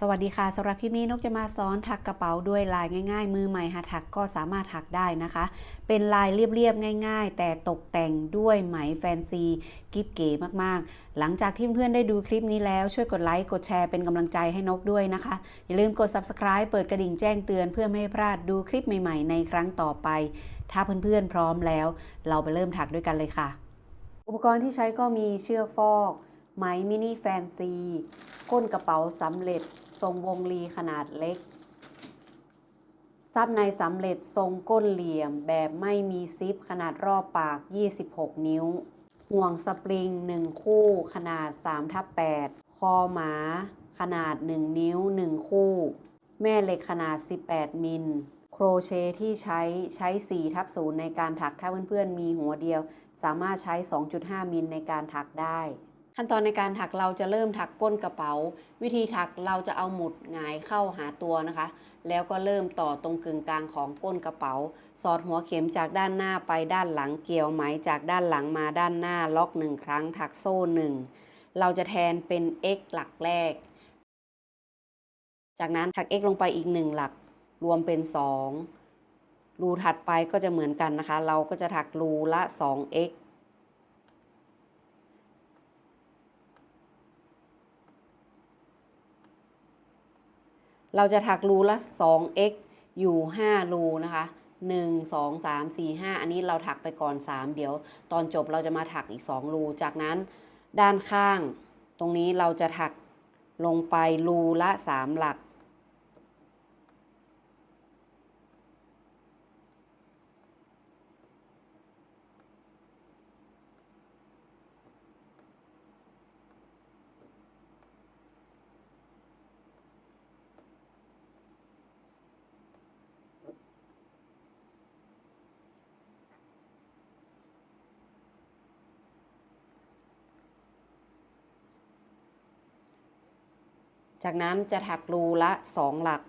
สวัสดีค่ะสำหรับคลิปนี้นกจะมาสอนถักกระเป๋าด้วยลายง่าย ๆ มือใหม่หัดถักก็สามารถถักได้นะคะ เป็นลายเรียบๆง่าย ๆ แต่ตกแต่งด้วยไหมแฟนซีกิฟเก๋มากๆ หลังจากที่เพื่อนได้ดูคลิปนี้แล้วช่วยกดไลค์กดแชร์เป็นกำลังใจให้นกด้วยนะคะ อย่าลืมกด subscribe เปิดกระดิ่งแจ้งเตือนเพื่อไม่ให้พลาดดูคลิปใหม่ๆ ในครั้งต่อไป ถ้าเพื่อนๆพร้อมแล้ว เราไปเริ่มถักด้วยกันเลยค่ะ อุปกรณ์ที่ใช้ก็มีเชือกฟอก ไหมมินิแฟนซี ก้นกระเป๋าสำเร็จ ทรงวงรีขนาดเล็ก ซับในสำเร็จทรงก้นเหลี่ยมแบบไม่มีซิปขนาดรอบปาก 26 นิ้ว ห่วงสปริง 1 คู่ขนาด3ทับ8คอหมาขนาด 1 นิ้ว 1 คู่ แม่เหล็กขนาด 18 มิล โครเชต์ที่ใช้ใช้4ทับ0ในการถักถ้าเพื่อนๆมีหัวเดียว สามารถใช้ 2.5 มิลในการถักได้ ขั้นตอนในการถักเราจะเริ่มถักก้นกระเป๋า วิธีถักเราจะเอาหมุดหงายเข้าหาตัวนะคะ แล้วก็เริ่มต่อตรงกึ่งกลางของก้นกระเป๋า สอดหัวเข็มจากด้านหน้าไปด้านหลังเกี่ยวไหมจากด้านหลังมาด้านหน้าล็อกหนึ่งครั้งถักโซ่หนึ่งเราจะแทนเป็น x หลักแรก จากนั้นถัก x ลงไปอีกหนึ่งหลัก รวมเป็น 2 รูถัดไปก็จะเหมือนกันนะคะ เราก็จะถักรูละ 2x เราจะถักรูละ 2x อยู่ 5 รูนะคะ 1 2 3 4 5 อันนี้เราถักไปก่อน 3 เดี๋ยว ตอนจบเราจะมาถักอีก 2 รู จากนั้นด้านข้าง ตรงนี้เราจะถักลงไปรูละ 3 หลัก จากนั้นจะถักรูละ 2 หลัก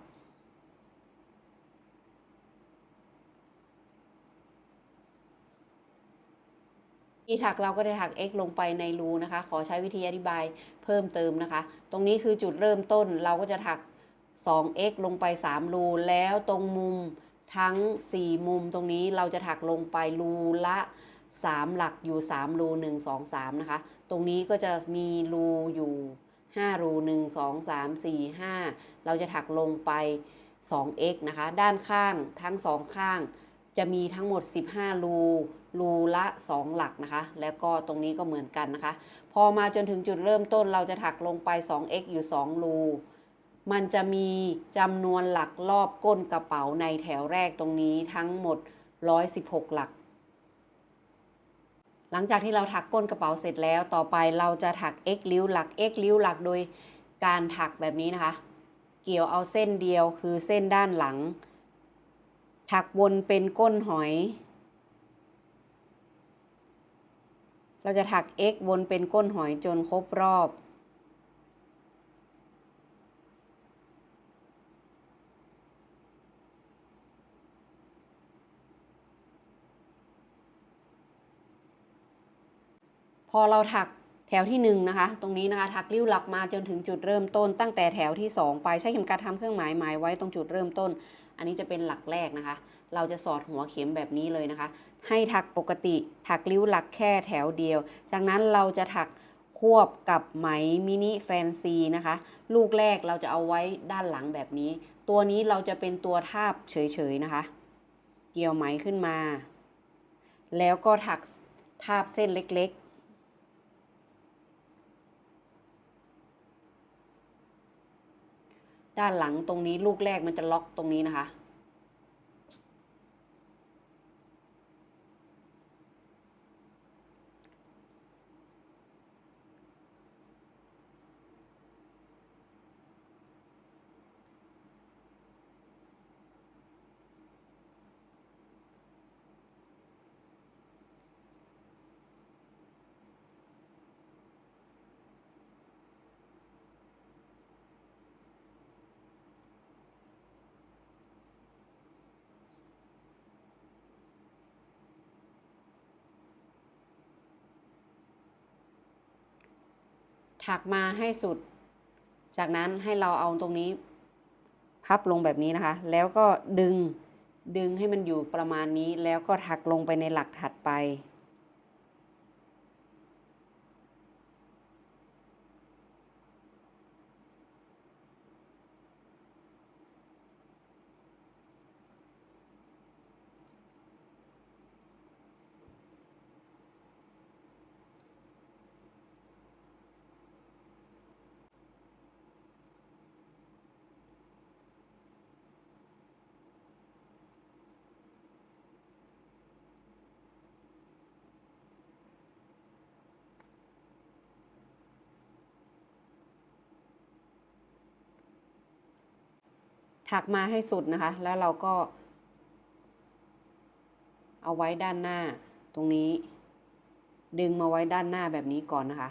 ที่ถักเราก็จะถัก x ลงไปในรูนะคะ ขอใช้วิธีอธิบายเพิ่มเติมนะคะ ตรงนี้คือจุดเริ่มต้นเราก็จะถัก 2x ลงไป 3 รู แล้วตรงมุมทั้ง 4 มุมตรงนี้เราจะถักลงไปรูละ 3 หลักอยู่ 3 รู 1 2 3 นะคะ ตรงนี้ก็จะมีรูอยู่ 5 รู1 2 3 4 5 เราจะถักลงไป 2x นะคะ ด้านข้างทั้งสองข้าง จะมีทั้งหมด 15 รู รูละ 2 หลักนะคะ แล้วก็ตรงนี้ก็เหมือนกันนะคะ พอมาจนถึงจุดเริ่มต้นเราจะถักลงไป 2x อยู่ 2 รูมันจะมีจำนวนหลักรอบก้นกระเป๋าในแถวแรกตรงนี้ทั้งหมด 116 หลัก หลังจากที่เราถักก้นกระเป๋าเสร็จแล้วต่อไปเราจะถัก x ริ้วหลัก x ริ้วหลักโดยการถักแบบนี้นะคะ เกี่ยวเอาเส้นเดียวคือเส้นด้านหลัง ถักวนเป็นก้นหอย เราจะถัก x วนเป็นก้นหอยจนครบรอบ พอเราถักแถวที่1นงนะคะ ตรงนี้นะคะ ถักริ้วหลักมาจนถึงจุดเริ่มต้น ตั้งแต่แถวที่ 2 ไปใช้เข็มกลัดทำเครื่องหมายหมายไว้ตรงจุดเริ่มต้น อันนี้จะเป็นหลักแรกนะคะ เราจะสอดหัวเข็มแบบนี้เลยนะคะ ให้ถักปกติ ถักริ้วหลักแค่แถวเดียว จากนั้นเราจะถักควบกับไหมมินิแฟนซีนะคะ ลูกแรกเราจะเอาไว้ด้านหลังแบบนี้ ตัวนี้เราจะเป็นตัวทาบเฉยๆนะคะ เกี่ยวไหมขึ้นมา แล้วก็ถักทาบเส้นเล็กๆ ด้านหลังตรงนี้ลูกแรกมันจะล็อกตรงนี้นะคะ ถักมาให้สุด จากนั้นให้เราเอาตรงนี้ พับลงแบบนี้นะคะ แล้วก็ดึงดึงให้มันอยู่ประมาณนี้แล้วก็ถักลงไปในหลักถัดไป ถักมาให้สุดนะคะ แล้วเราก็ เอาไว้ด้านหน้าตรงนี้ ดึงมาไว้ด้านหน้าแบบนี้ก่อนนะคะ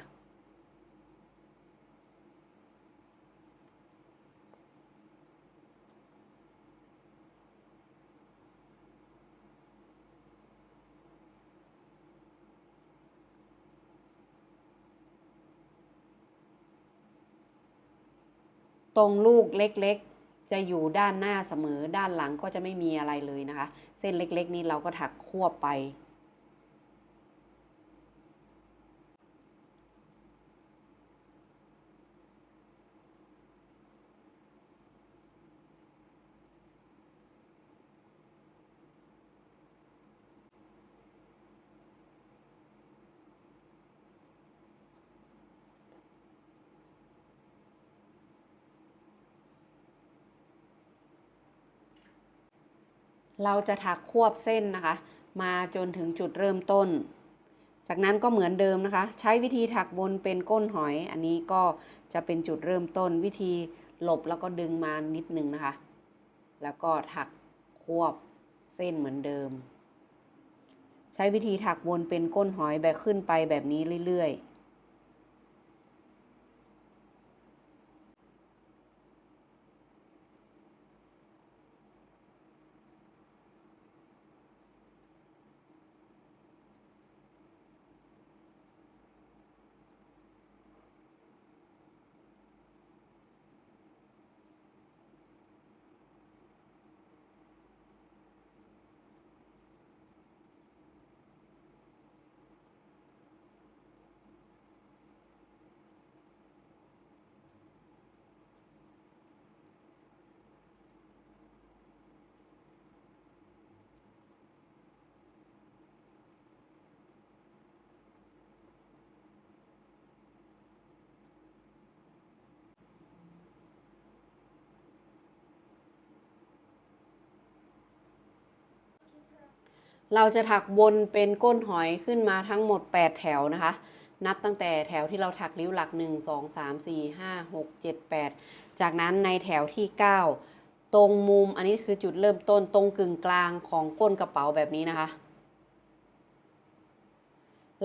ตรงลูกเล็กๆ จะอยู่ด้านหน้าเสมอด้านหลังก็จะไม่มีอะไรเลยนะคะ เส้นเล็กๆ นี้เราก็ถักควบไป เราจะถักควบเส้นนะคะ มาจนถึงจุดเริ่มต้น จากนั้นก็เหมือนเดิมนะคะ ใช้วิธีถักวนเป็นก้นหอย อันนี้ก็จะเป็นจุดเริ่มต้น วิธีหลบแล้วก็ดึงมานิดนึงนะคะ แล้วก็ถักควบเส้นเหมือนเดิม ใช้วิธีถักวนเป็นก้นหอยแบบขึ้นไปแบบนี้เรื่อยๆ เราจะถักวนเป็นก้นหอยขึ้นมาทั้งหมด 8 แถวนะคะ นับตั้งแต่แถวที่เราถักริ้วหลัก 1 2 3 4 5 6 7 8 จากนั้นในแถวที่ 9 ตรงมุมอันนี้คือจุดเริ่มต้นตรงกึ่งกลางของก้นกระเป๋าแบบนี้นะคะ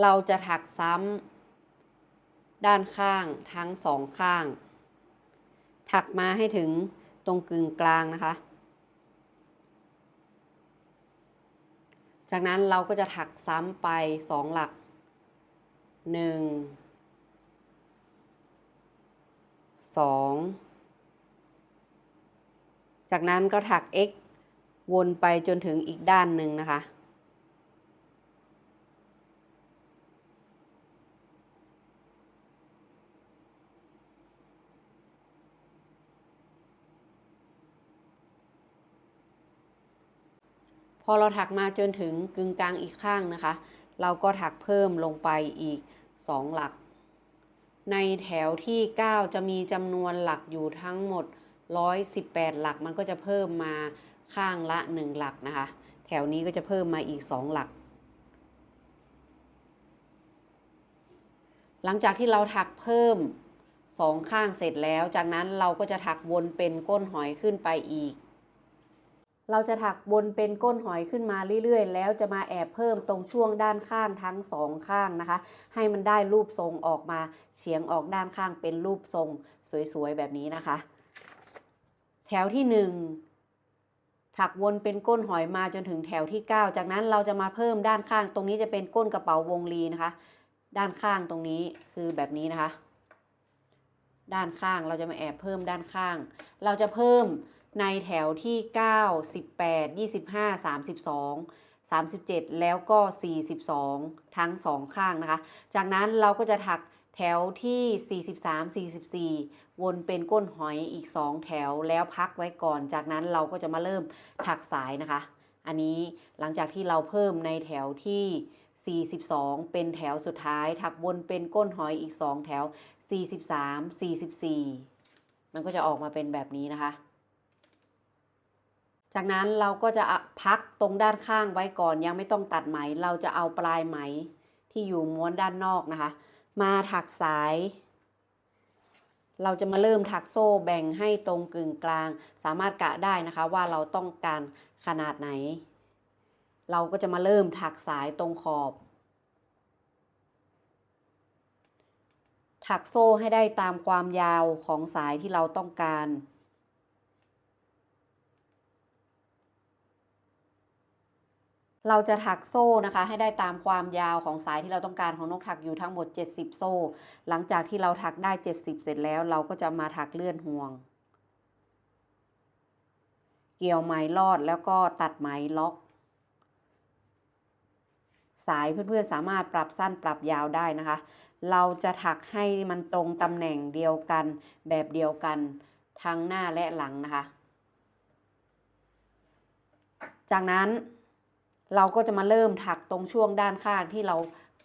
เราจะถักซ้ำด้านข้างทั้งสองข้าง ถักมาให้ถึงตรงกึ่งกลางนะคะ จากนั้นเราก็จะถักซ้ำไปสองหลักหนึ่งสองจากนั้นก็ถัก x วนไปจนถึงอีกด้านหนึ่งนะคะ พ อเราถักมาจนถึงกึ่งกลางอีกข้างนะคะ เราก็ถักเพิ่มลงไปอีก 2 หลัก ในแถวที่ 9 จะมีจำนวนหลักอยู่ทั้งหมด 118 หลักมันก็จะเพิ่มมาข้างละ 1 หลักนะคะ แถวนี้ก็จะเพิ่มมาอีก 2 หลัก หลังจากที่เราถักเพิ่มสองข้างเสร็จแล้ว จากนั้นเราก็จะถักวนเป็นก้นหอยขึ้นไปอีก เราจะถักวนเป็นก้นหอยขึ้นมาเรื่อยๆ แล้วจะมาแอบเพิ่มตรงช่วงด้านข้างทั้งสองข้างนะคะ ให้มันได้รูปทรงออกมาเฉียงออกด้านข้างเป็นรูปทรงสวยๆแบบนี้นะคะ แถวที่หนึ่งถักวนเป็นก้นหอยมาจนถึงแถวที่ 9 จากนั้นเราจะมาเพิ่มด้านข้าง ตรงนี้จะเป็นก้นกระเป๋าวงลีนะคะ ด้านข้างตรงนี้คือแบบนี้นะคะ ด้านข้างเราจะมาแอบเพิ่มด้านข้าง เราจะเพิ่ม ในแถวที่ 9 18 25 32 37 แล้วก็ 42 ทั้งสองข้างนะคะ จากนั้นเราก็จะถักแถวที่ 43 44 วนเป็นก้นหอยอีก 2 แถวแล้วพักไว้ก่อน จากนั้นเราก็จะมาเริ่มถักสายนะคะ อันนี้หลังจากที่เราเพิ่มในแถวที่ 42 เป็นแถวสุดท้าย ถักวนเป็นก้นหอยอีก 2 แถว 43 44 มันก็จะออกมาเป็นแบบนี้นะคะ จากนั้นเราก็จะพักตรงด้านข้างไว้ก่อนยังไม่ต้องตัดไหม เราจะเอาปลายไหมที่อยู่ม้วนด้านนอกนะคะ มาถักสาย เราจะมาเริ่มถักโซ่แบ่งให้ตรงกึ่งกลาง สามารถกะได้นะคะว่าเราต้องการขนาดไหน เราก็จะมาเริ่มถักสายตรงขอบ ถักโซ่ให้ได้ตามความยาวของสายที่เราต้องการ เราจะถักโซ่นะคะให้ได้ตามความยาวของสายที่เราต้องการของนกถักอยู่ทั้งหมด 70 โซ่ หลังจากที่เราถักได้ 70 เสร็จแล้ว เราก็จะมาถักเลื่อนห่วง เกี่ยวไหมลอดแล้วก็ตัดไหมล็อก สายเพื่อนๆสามารถปรับสั้นปรับยาวได้นะคะ เราจะถักให้มันตรงตำแหน่งเดียวกันแบบเดียวกันทั้งหน้าและหลังนะคะ จากนั้น เราก็จะมาเริ่มถักตรงช่วงด้านข้างที่เรา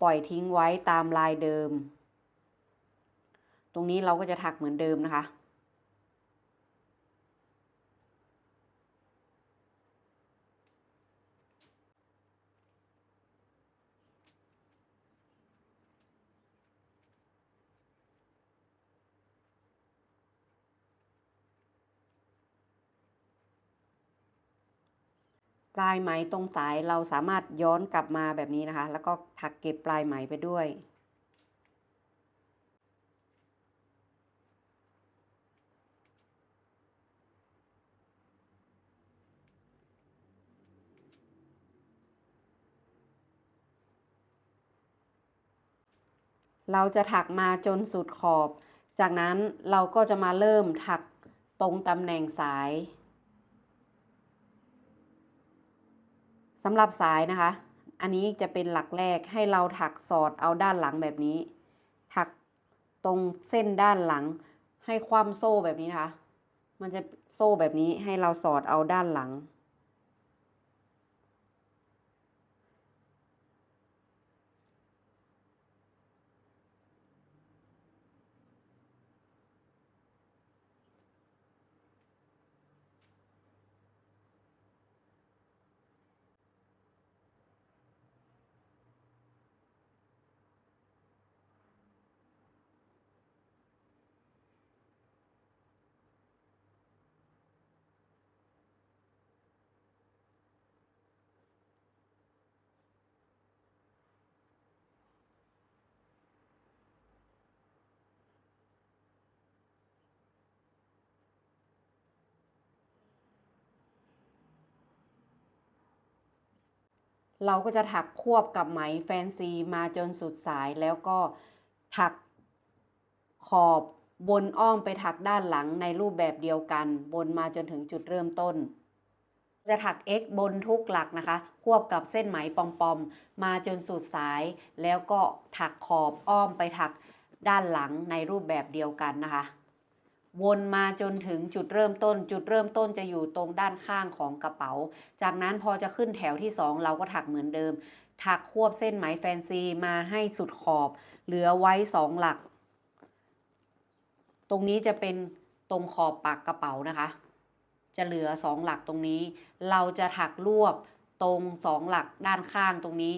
ปล่อยทิ้งไว้ตามลายเดิม ตรงนี้เราก็จะถักเหมือนเดิมนะคะ ปลายไหมตรงสายเราสามารถย้อนกลับมาแบบนี้นะคะ แล้วก็ถักเก็บปลายไหมไปด้วย เราจะถักมาจนสุดขอบ จากนั้นเราก็จะมาเริ่มถักตรงตำแหน่งสาย สำหรับสายนะคะ อันนี้จะเป็นหลักแรกให้เราถักสอดเอาด้านหลังแบบนี้ ถักตรงเส้นด้านหลัง ให้คว่ำโซ่แบบนี้นะคะ มันจะโซ่แบบนี้ให้เราสอดเอาด้านหลัง เราก็จะถักควบกับไหมแฟนซีมาจนสุดสายแล้วก็ถักขอบบนอ้อมไปถักด้านหลังในรูปแบบเดียวกันบนมาจนถึงจุดเริ่มต้น จะถัก x บนทุกหลักนะคะ ควบกับเส้นไหมปอมๆมาจนสุดสาย แล้วก็ถักขอบอ้อมไปถักด้านหลังในรูปแบบเดียวกันนะคะ วนมาจนถึงจุดเริ่มต้น จุดเริ่มต้นจะอยู่ตรงด้านข้างของกระเป๋า จากนั้นพอจะขึ้นแถวที่ 2 เราก็ถักเหมือนเดิม ถักควบเส้นไหมแฟนซีมาให้สุดขอบ เหลือไว้ 2 หลัก ตรงนี้จะเป็นตรงขอบปากกระเป๋านะคะ จะเหลือ 2 หลักตรงนี้ เราจะถักรวบตรง 2 หลักด้านข้างตรงนี้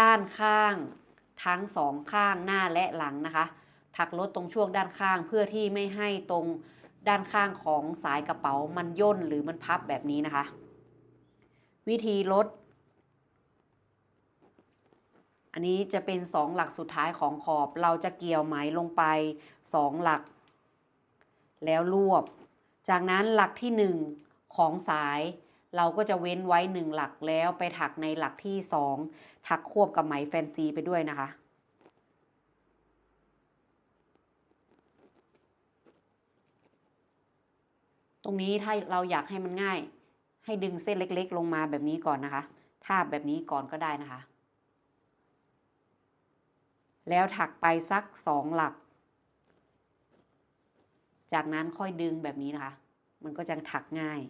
ด้านข้างทั้งสองข้างหน้าและหลังนะคะ ถักลดตรงช่วงด้านข้าง เพื่อที่ไม่ให้ตรงด้านข้างของสายกระเป๋ามันย่นหรือมันพับแบบนี้นะคะ วิธีลด อันนี้จะเป็นสองหลักสุดท้ายของขอบ เราจะเกี่ยวไหมลงไปสองหลัก แล้วรวบ จากนั้นหลักที่หนึ่งของสายเราก็จะเว้นไว้หนึ่งหลักแล้วไปถักในหลักที่สองถักควบกับไหมแฟนซีไปด้วยนะคะ รงนี้ถ้าเราอยากให้มันง่าย ให้ดึงเส้นเล็ก ๆ ลงมาแบบนี้ก่อนนะคะทาบแบบนี้ก่อนก็ได้นะคะ แล้วถักไปสักสองหลัก จากนั้นค่อยดึงแบบนี้นะคะ มันก็จะถักง่าย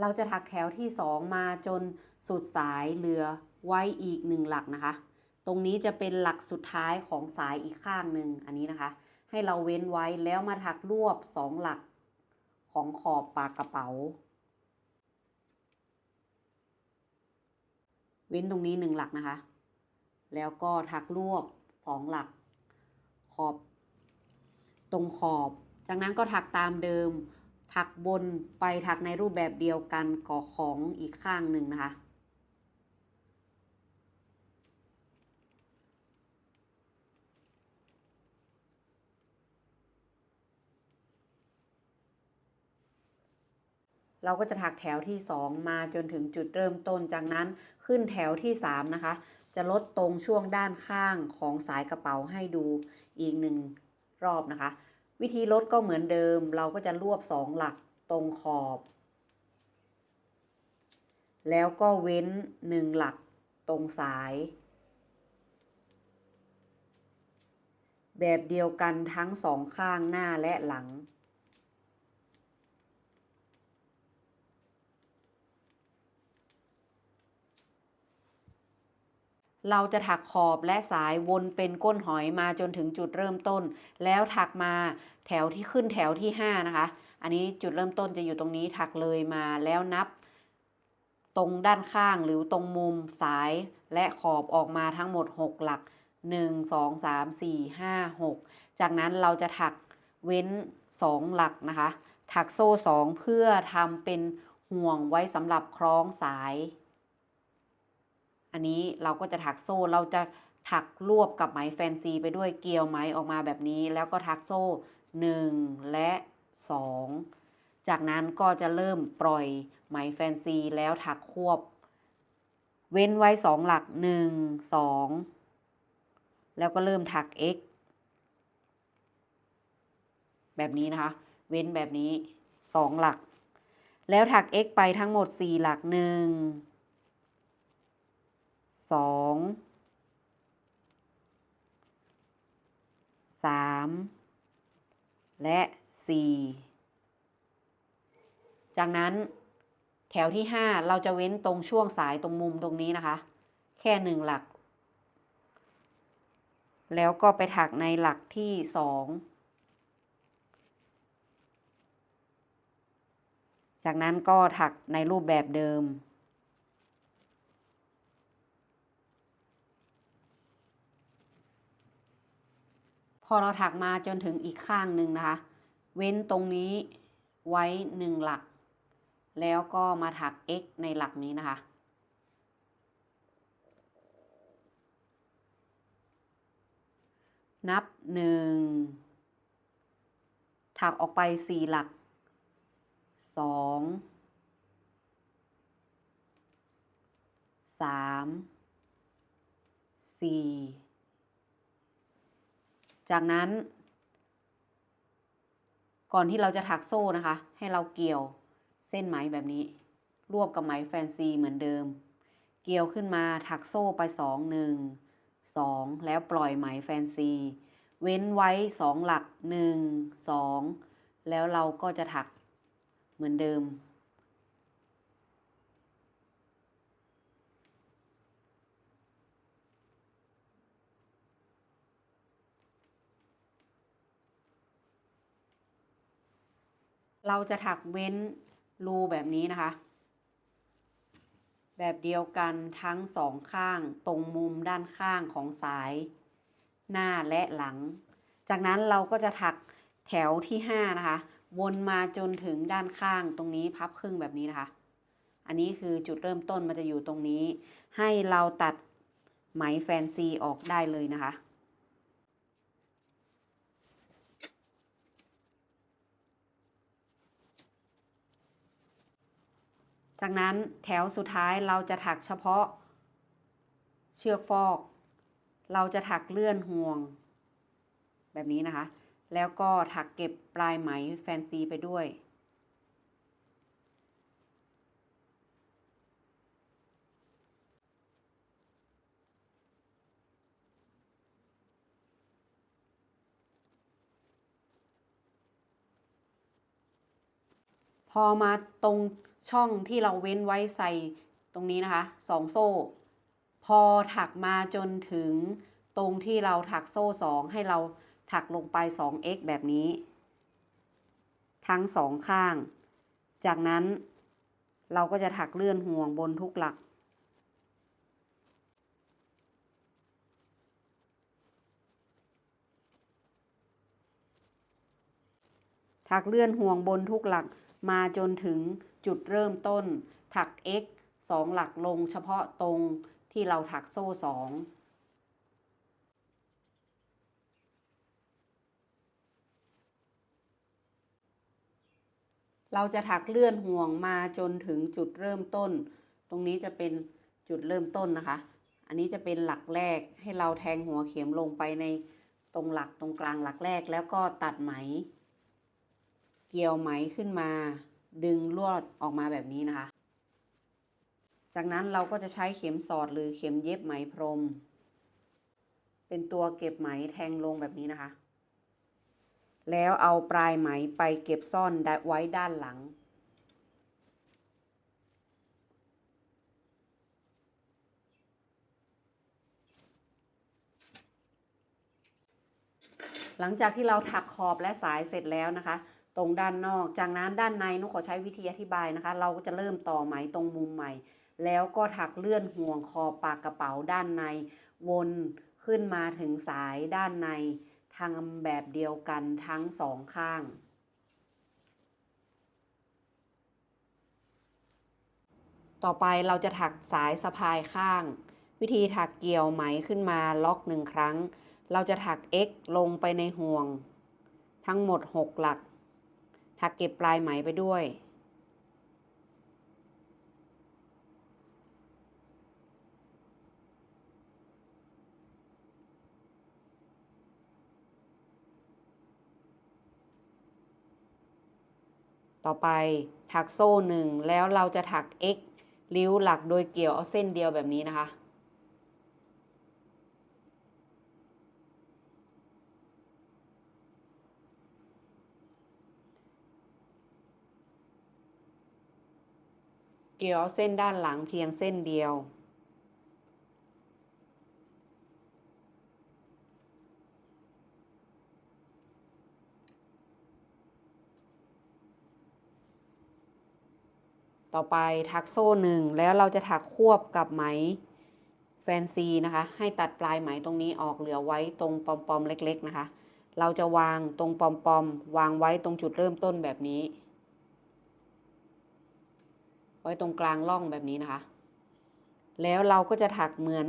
เราจะถักแถวที่สองมาจนสุดสายเหลือไว้อีกหนึ่งหลักนะคะ ตรงนี้จะเป็นหลักสุดท้ายของสายอีกข้างหนึ่งอันนี้นะคะ ให้เราเว้นไว้แล้วมาถักรวบสองหลักของขอบปากกระเป๋า เว้นตรงนี้หนึ่งหลักนะคะ แล้วก็ถักรวบสองหลักขอบ ตรงขอบ จากนั้นก็ถักตามเดิม ถักบนไปถักในรูปแบบเดียวกันก่อของอีกข้างหนึ่งนะคะ เราก็จะถักแถวที่ 2 มาจนถึงจุดเริ่มต้นจากนั้นขึ้นแถวที่ 3 นะคะ จะลดตรงช่วงด้านข้างของสายกระเป๋าให้ดูอีกหนึ่งรอบนะคะ วิธีลดก็เหมือนเดิม เราก็จะรวบสองหลักตรงขอบ แล้วก็เว้นหนึ่งหลักตรงสาย แบบเดียวกันทั้งสองข้างหน้าและหลัง เราจะถักขอบและสายวนเป็นก้นหอยมาจนถึงจุดเริ่มต้น แล้วถักมาแถวที่ขึ้นแถวที่ 5 นะคะ อันนี้จุดเริ่มต้นจะอยู่ตรงนี้ถักเลยมาแล้วนับ ตรงด้านข้างหรือตรงมุมสายและขอบออกมาทั้งหมด 6 หลัก 1 2 3 4 5 6 จากนั้นเราจะถักเว้น 2 หลักนะคะ ถักโซ่ 2 เพื่อทำเป็นห่วงไว้สำหรับคล้องสาย อันนี้เราก็จะถักโซ่เราจะถักรวบกับไหมแฟนซีไปด้วยเกลียวไหมออกมาแบบนี้ แล้วก็ถักโซ่ 1 และ 2 จากนั้นก็จะเริ่มปล่อยไหมแฟนซีแล้วถักควบ เว้นไว้ 2 หลัก 1 2 แล้วก็เริ่มถัก x แบบนี้นะคะ เว้นแบบนี้ 2 หลัก แล้วถัก x ไปทั้งหมด 4 หลัก 1 สองสามและสี่จากนั้นแถวที่ห้าเราจะเว้นตรงช่วงสายตรงมุมตรงนี้นะคะ แค่หนึ่งหลัก แล้วก็ไปถักในหลักที่สองจากนั้นก็ถักในรูปแบบเดิม พอเราถักมาจนถึงอีกข้างหนึ่งนะคะ เว้นตรงนี้ไว้หนึ่งหลัก แล้วก็มาถัก x ในหลักนี้นะคะ นับหนึ่งถักออกไปสี่หลักสองสามสี่ จากนั้น ก่อนที่เราจะถักโซ่นะคะ ให้เราเกี่ยวเส้นไหมแบบนี้ รวบกับไหมแฟนซีเหมือนเดิม เกี่ยวขึ้นมาถักโซ่ไปสองหนึ่งสองแล้วปล่อยไหมแฟนซี เว้นไว้สองหลักหนึ่งสองแล้วเราก็จะถักเหมือนเดิม เราจะถักเว้นรูแบบนี้นะคะ แบบเดียวกันทั้งสองข้างตรงมุมด้านข้างของสาย หน้าและหลัง จากนั้นเราก็จะถักแถวที่5นะคะ วนมาจนถึงด้านข้างตรงนี้พับครึ่งแบบนี้นะคะ อันนี้คือจุดเริ่มต้นมันจะอยู่ตรงนี้ ให้เราตัดไหมแฟนซีออกได้เลยนะคะ จากนั้นแถวสุดท้ายเราจะถักเฉพาะ เชือกฟอก เราจะถักเลื่อนห่วง แบบนี้นะคะ แล้วก็ถักเก็บปลายไหมแฟนซีไปด้วย พอมาตรงช่องที่เราเว้นไว้ใส่ตรงนี้นะคะสองโซ่ พอถักมาจนถึงตรงที่เราถักโซ่สองให้เราถักลงไป 2x แบบนี้ ทั้งสองข้าง จากนั้นเราก็จะถักเลื่อนห่วงบนทุกหลัก ถักเลื่อนห่วงบนทุกหลักมาจนถึง จุดเริ่มต้น ถัก x สองหลักลงเฉพาะตรงที่เราถักโซ่สองเราจะถักเลื่อนห่วงมาจนถึงจุดเริ่มต้น ตรงนี้จะเป็นจุดเริ่มต้นนะคะ อันนี้จะเป็นหลักแรกให้เราแทงหัวเข็มลงไปในตรงหลักตรงกลางหลักแรกแล้วก็ตัดไหม เกี่ยวไหมขึ้นมา ดึงลวดออกมาแบบนี้นะคะ จากนั้นเราก็จะใช้เข็มสอดหรือเข็มเย็บไหมพรม เป็นตัวเก็บไหมแทงลงแบบนี้นะคะ แล้วเอาปลายไหมไปเก็บซ่อนไว้ด้านหลัง หลังจากที่เราถักขอบและสายเสร็จแล้วนะคะ ตรงด้านนอก จากนั้นด้านในนุขอใช้วิธีอธิบายนะคะ เราก็จะเริ่มต่อไหมตรงมุมใหม่ แล้วก็ถักเลื่อนห่วงคอปากกระเป๋าด้านใน วนขึ้นมาถึงสายด้านในทำแบบเดียวกันทั้งสองข้างต่อไปเราจะถักสายสะพายข้าง วิธีถักเกี่ยวไหมขึ้นมาล็อกหนึ่งครั้ง เราจะถัก x ลงไปในห่วง ทั้งหมด 6 หลัก ถักเก็บปลายไหมไปด้วย ต่อไปถักโซ่หนึ่งแล้วเราจะถัก x ริ้วหลักโดยเกี่ยวเอาเส้นเดียวแบบนี้นะคะ เกี่ยวเส้นด้านหลังเพียงเส้นเดียว ต่อไปถักโซ่หนึ่งแล้วเราจะถักควบกับไหมแฟนซีนะคะ ให้ตัดปลายไหมตรงนี้ออกเหลือไว้ตรงปอมๆเล็ก ๆ นะคะ เราจะวางตรงปอมๆวางไว้ตรงจุดเริ่มต้นแบบนี้ ว้ตรงกลางร่องแบบนี้นะคะ แล้วเราก็จะถักเหมือน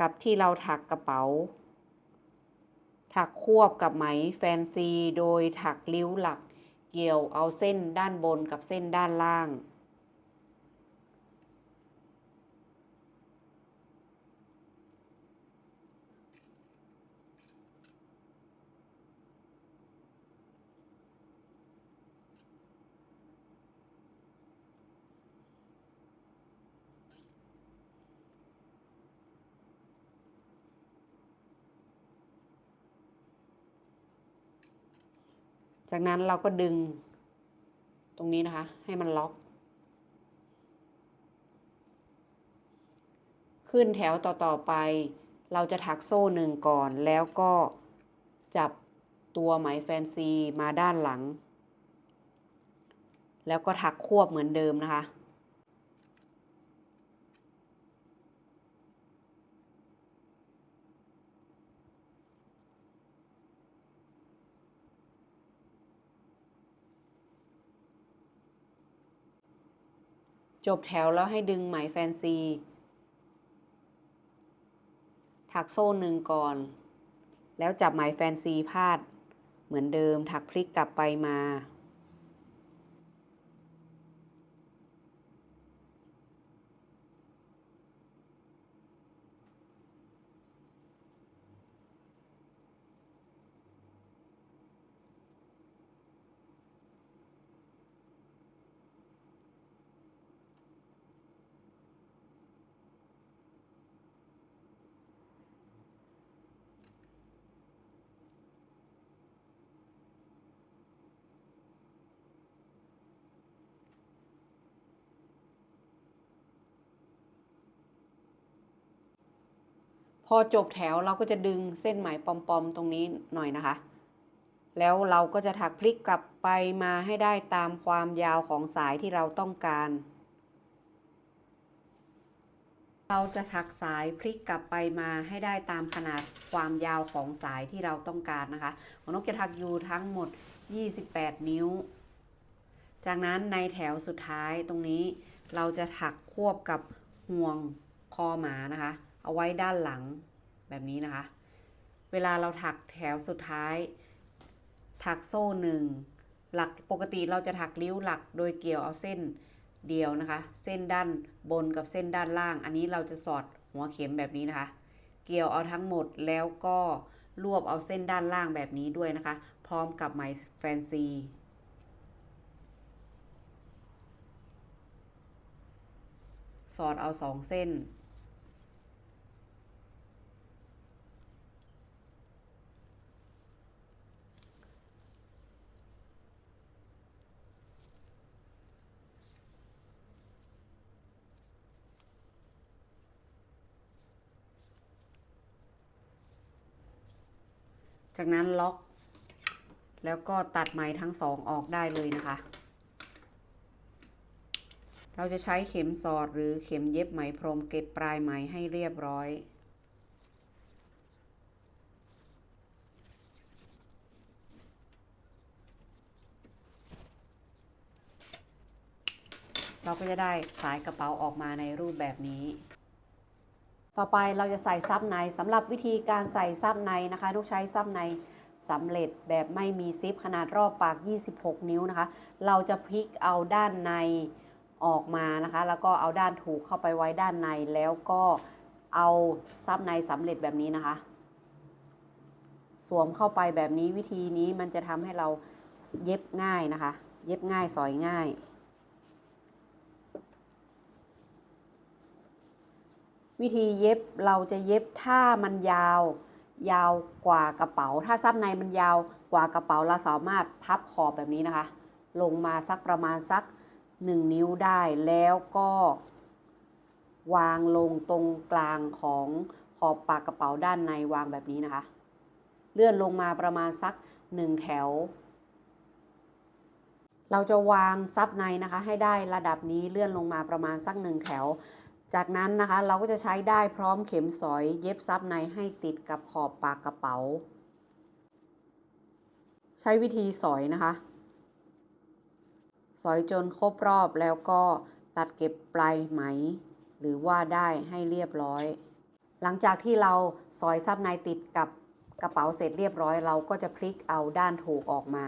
กับที่เราถักกระเป๋า ถักควบกับไหมแฟนซี โดยถักริ้วหลักเกี่ยวเอาเส้นด้านบนกับเส้นด้านล่าง จากนั้นเราก็ดึงตรงนี้นะคะ ให้มันล็อก ขึ้นแถวต่อๆไป เราจะถักโซ่หนึ่งก่อนแล้วก็จับตัวไหมแฟนซีมาด้านหลัง แล้วก็ถักควบเหมือนเดิมนะคะ จบแถวแล้วให้ดึงไหมแฟนซี ถักโซ่หนึ่งก่อน แล้วจับไหมแฟนซีพาด เหมือนเดิมถักพลิกกลับไปมา พอจบแถวเราก็จะดึงเส้นไหมปอมๆตรงนี้หน่อยนะคะ แล้วเราก็จะถักพลิกกลับไปมาให้ได้ตามความยาวของสายที่เราต้องการ เราจะถักสายพลิกกลับไปมาให้ได้ตามขนาดความยาวของสายที่เราต้องการนะคะของนกจะถักอยู่ทั้งหมด 28 นิ้ว จากนั้นในแถวสุดท้ายตรงนี้ เราจะถักควบกับห่วงคอหมานะคะ เอาไว้ด้านหลังแบบนี้นะคะ เวลาเราถักแถวสุดท้าย ถักโซ่หนึ่งหลักปกติเราจะถักริ้วหลักโดยเกี่ยวเอาเส้นเดียวนะคะ เส้นด้านบนกับเส้นด้านล่าง อันนี้เราจะสอดหัวเข็มแบบนี้นะคะ เกี่ยวเอาทั้งหมดแล้วก็รวบเอาเส้นด้านล่างแบบนี้ด้วยนะคะ พร้อมกับไหมแฟนซีสอดเอาสองเส้น จากนั้นล็อก แล้วก็ตัดไหมทั้งสองออกได้เลยนะคะ เราจะใช้เข็มสอดหรือเข็มเย็บไหมพรมเก็บปลายไหมให้เรียบร้อยเราก็จะได้สายกระเป๋าออกมาในรูปแบบนี้ ต่อไปเราจะใส่ซับในสำหรับวิธีการใส่ซับในนะคะลูกใช้ซับในสำเร็จแบบไม่มีซิปขนาดรอบปาก 26 นิ้วนะคะ เราจะพลิกเอาด้านในออกมานะคะ แล้วก็เอาด้านถูกเข้าไปไว้ด้านในแล้วก็เอาซับในสำเร็จแบบนี้นะคะ สวมเข้าไปแบบนี้วิธีนี้มันจะทำให้เราเย็บง่ายนะคะ เย็บง่ายสอยง่าย วิธีเย็บเราจะเย็บถ้ามันยาว ยาวกว่ากระเป๋า ถ้าซับในมันยาวกว่ากระเป๋าเราสามารถพับขอบแบบนี้นะคะ ลงมาสักประมาณสัก 1 นิ้วได้แล้วก็วางลงตรงกลางของขอบปากกระเป๋าด้านในวางแบบนี้นะคะ เลื่อนลงมาประมาณสัก 1 แถว เราจะวางซับในนะคะ ให้ได้ระดับนี้เลื่อนลงมาประมาณสักหนึ่งแถว จากนั้นนะคะเราก็จะใช้ได้พร้อมเข็มสอยเย็บซับในให้ติดกับขอบปากกระเป๋า ใช้วิธีสอยนะคะ สอยจนครบรอบแล้วก็ตัดเก็บปลายไหม หรือว่าได้ให้เรียบร้อย หลังจากที่เราสอยซับในติดกับกระเป๋าเสร็จเรียบร้อย เราก็จะพลิกเอาด้านถูกออกมา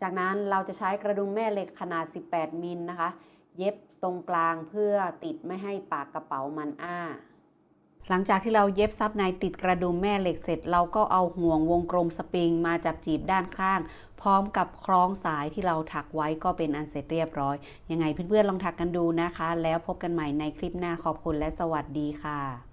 จากนั้นเราจะใช้กระดุมแม่เหล็กขนาด 18 มิลนะคะ เย็บตรงกลางเพื่อติดไม่ให้ปากกระเป๋ามันอ้า หลังจากที่เราเย็บซับในติดกระดุมแม่เหล็กเสร็จ เราก็เอาห่วงวงกลมสปริงมาจับจีบด้านข้าง พร้อมกับคล้องสายที่เราถักไว้ก็เป็นอันเสร็จเรียบร้อย ยังไงเพื่อนๆลองถักกันดูนะคะ แล้วพบกันใหม่ในคลิปหน้าขอบคุณและสวัสดีค่ะ